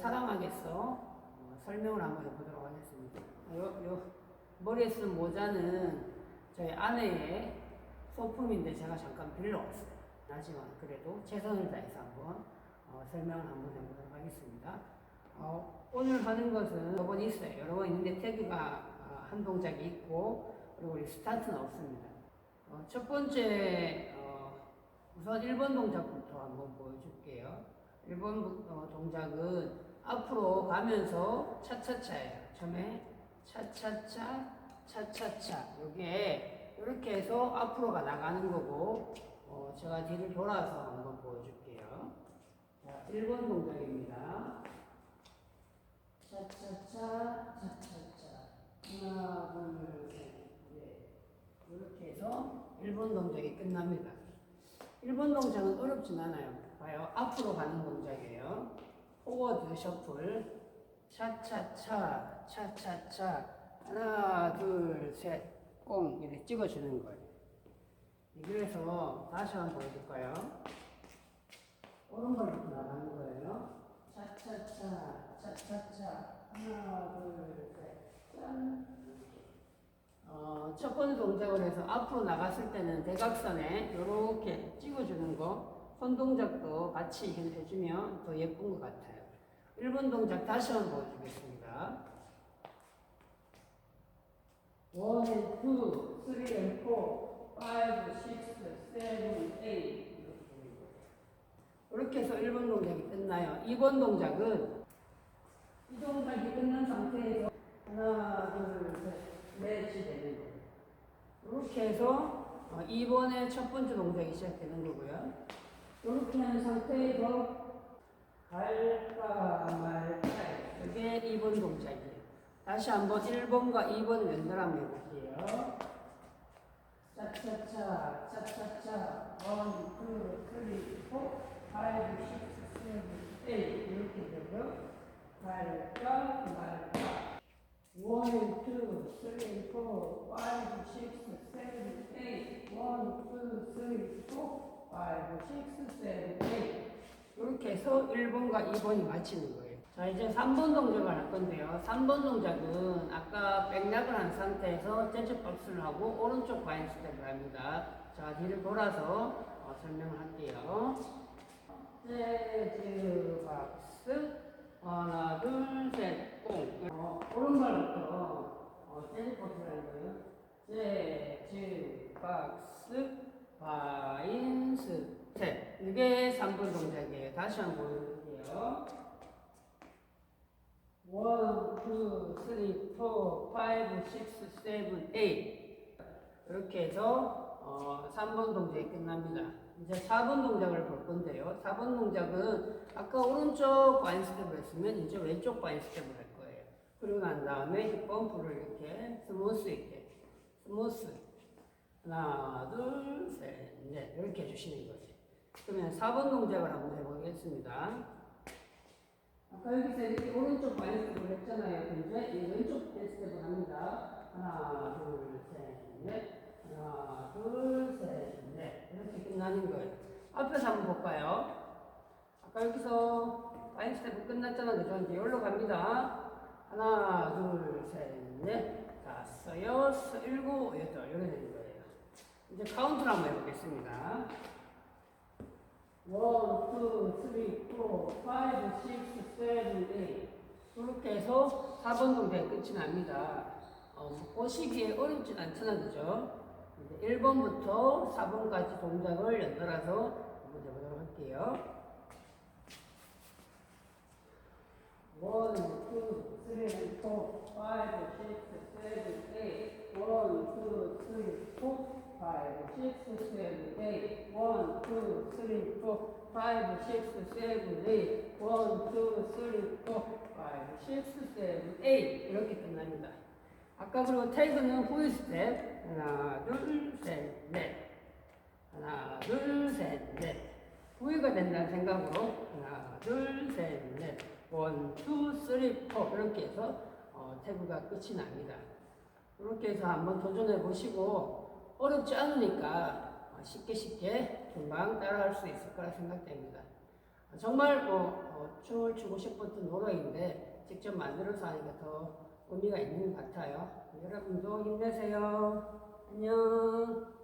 사람에게서 어, 설명을 한번 해보도록 하겠습니다. 아, 요, 요 머리에 쓰는 모자는 저희 아내의 소품인데 제가 잠깐 빌려왔어요. 하지만 그래도 최선을 다해서 한번 어, 설명을 한번 해보도록 하겠습니다. 어, 오늘 하는 것은 여러 번 있어요. 여러 번 있는데 태그가 어, 한 동작이 있고 그리고 우리 스타트는 없습니다. 어, 첫 번째 어, 우선 1번 동작부터 한번 보여줄게요. 1번 어, 동작은 앞으로 가면서 차차차예요. 처음에 차차차, 차차차. 이게 이렇게 해서 앞으로가 나가는 거고 어, 제가 뒤를 돌아서 한번 보여줄게요. 자, 1번 동작입니다. 차차차, 차차차. 하나, 둘, 셋, 넷. 이렇게 해서 1번 동작이 끝납니다. 1번 동작은 어렵진 않아요. 봐요. 앞으로 가는 동작이에요. 포워드 셔플. 차차차 차차차. 하나 둘셋꽁. 이렇게 찍어주는 거예요. 네, 그래서 다시 한번 보여줄까요? 오른발 이렇게 나가는 거예요. 차차차 차차차. 하나 둘셋짠. 어, 번째 동작을 해서 앞으로 나갔을 때는 대각선에 이렇게 찍어주는 거. 손 동작도 같이 해주면 더 예쁜 것 같아요. 1번 동작 다시 한번 보여주겠습니다. 1, 2, 3, 4, 5, 6, 7, 8. 이렇게 해서 1번 동작이 끝나요. 2번 동작은 이 동작이 끝난 상태에서 하나, 둘, 셋, 넷이 되는 거예요. 이렇게 해서 어, 2번의 첫 번째 동작이 시작되는 거고요. 이렇게 한 상태이고 갈까 말까 이게 2번 동작이에요. 다시 한번 1번과 2번 연달아 해볼게요. 차차차 차차차 원, 투, 쓰리, 포, 파이브, 이렇게 되고요. 갈까 말까 원, 투, 쓰리, 포, 파이브, 5, 6, 7, 8 이렇게 해서 1번과 2번이 맞히는 거예요. 자 이제 3번 동작을 할 건데요. 3번 동작은 아까 백락을 한 상태에서 제쪽 박스를 하고 오른쪽 바인 스텝을 합니다. 자 뒤를 돌아서 어, 설명을 할게요. 재즈 박스 하나 둘셋 꽁. 어, 오른발부터 어, 재즈 박스라는 거예요. 재즈 박스 마인스 셋. 이게 3분 동작이에요. 다시 한 번 보여드릴게요. 1, 2, 3, 4, 5, 6, 7, 8. 이렇게 해서 어, 3번 동작이 끝납니다. 이제 4번 동작을 볼 건데요. 4번 동작은 아까 오른쪽 바인 스텝을 했으면 이제 왼쪽 바인 스텝을 할 거예요. 그리고 난 다음에 힙 범프를 이렇게 스무스 있게 스무스 하나, 둘, 셋, 넷 이렇게 해주시는 거지. 그러면 4번 동작을 한번 해보겠습니다. 아까 여기서 이렇게 오른쪽 마이너스를 했잖아요. 이제 이 왼쪽 테스트를 합니다. 하나, 둘, 셋, 넷. 하나, 둘, 셋, 넷. 이렇게 끝나는 거예요. 앞에서 한번 볼까요? 아까 여기서 마이너스 끝났잖아. 그죠? 이제 여기로 갑니다. 하나, 둘, 셋, 넷. 다섯, 여섯, 일곱, 여덟. 이렇게 되는 거예요. 이제 카운트를 한번 해보겠습니다. 1, 2, 3, 4, 5, 6, 7, 8. 이렇게 해서 4번 동작이 끝이 납니다. 어, 뭐 꼬시기에 어렵진 않잖아, 그죠? 1번부터 4번까지 동작을 연달아서 한번 해보도록 할게요. 1, 2, 3, 4, 5, 6, 7, 파이브, 식스, 세븐, 에잇. 원, 투, 쓰리, 포, 파이브, 식스, 세븐, 에잇. 원, 투, 쓰리, 포, 파이브, 식스, 세븐, 에잇. 이렇게 끝납니다. 아까 그리고 테이크는 후이 스텝. 하나, 둘, 셋, 넷. 하나, 둘, 셋, 넷. 후이가 된다는 생각으로 하나, 둘, 셋, 넷. 원, 투, 쓰리, 포. 이렇게 해서 어, 태그가 끝이 납니다. 이렇게 해서 한번 도전해 보시고 어렵지 않으니까 어, 쉽게 쉽게 금방 따라할 수 있을 거라 생각됩니다. 정말 뭐 어, 춤을 추고 싶었던 노래인데 직접 만들어서 하니까 더 의미가 있는 것 같아요. 여러분도 힘내세요. 안녕.